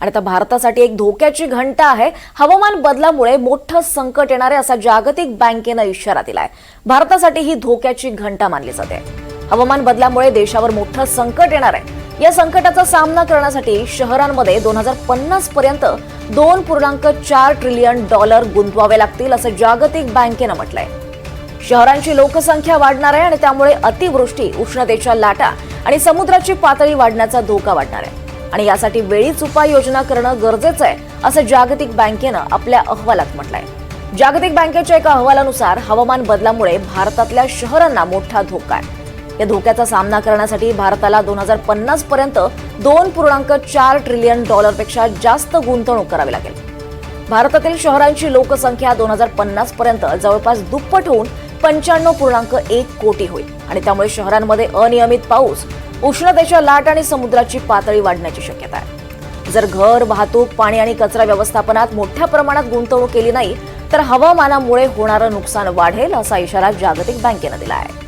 आणि आता भारतासाठी एक धोक्याची घंटा आहे. हवामान बदलामुळे मोठं संकट येणार आहे असा जागतिक बँकेनं इशारा दिलाय. भारतासाठी ही धोक्याची घंटा मानली जाते. हवामान बदलामुळे देशावर मोठं संकट येणार आहे. या संकटाचा सामना करण्यासाठी शहरांमध्ये दोन हजार पन्नास पर्यंत दोन पूर्णांक चार ट्रिलियन डॉलर गुंतवावे लागतील असं जागतिक बँकेनं म्हटलंय. शहरांची लोकसंख्या वाढणार आहे आणि त्यामुळे अतिवृष्टी उष्णतेच्या लाटा आणि समुद्राची पातळी वाढण्याचा धोका वाढणार आहे. आणि यासाठी वेळीच उपाययोजना करणं गरजेचं आहे असं जागतिक बँकेनं आपल्या अहवालात म्हटलंय. जागतिक बँकेच्या एका अहवालानुसार हवामान बदलामुळे भारतातल्या शहरांना मोठा धोका आहे. या धोक्याचा सामना करण्यासाठी भारताला दोन हजार पन्नास पर्यंत दोन पूर्णांक चार ट्रिलियन डॉलरपेक्षा जास्त गुंतवणूक करावी लागेल. भारतातील शहरांची लोकसंख्या दोन हजार पन्नास पर्यंत जवळपास दुप्पट होऊन पंच्याण्णव पूर्णांक एक कोटी होईल आणि त्यामुळे शहरांमध्ये अनियमित पाऊस उष्णतेच्या लाट आणि समुद्राची पातळी वाढण्याची शक्यता आहे. जर घर वाहतूक पाणी आणि कचरा व्यवस्थापनात मोठ्या प्रमाणात गुंतवणूक केली नाही तर हवामानामुळे होणारं नुकसान वाढेल असा इशारा जागतिक बँकेनं दिला आहे.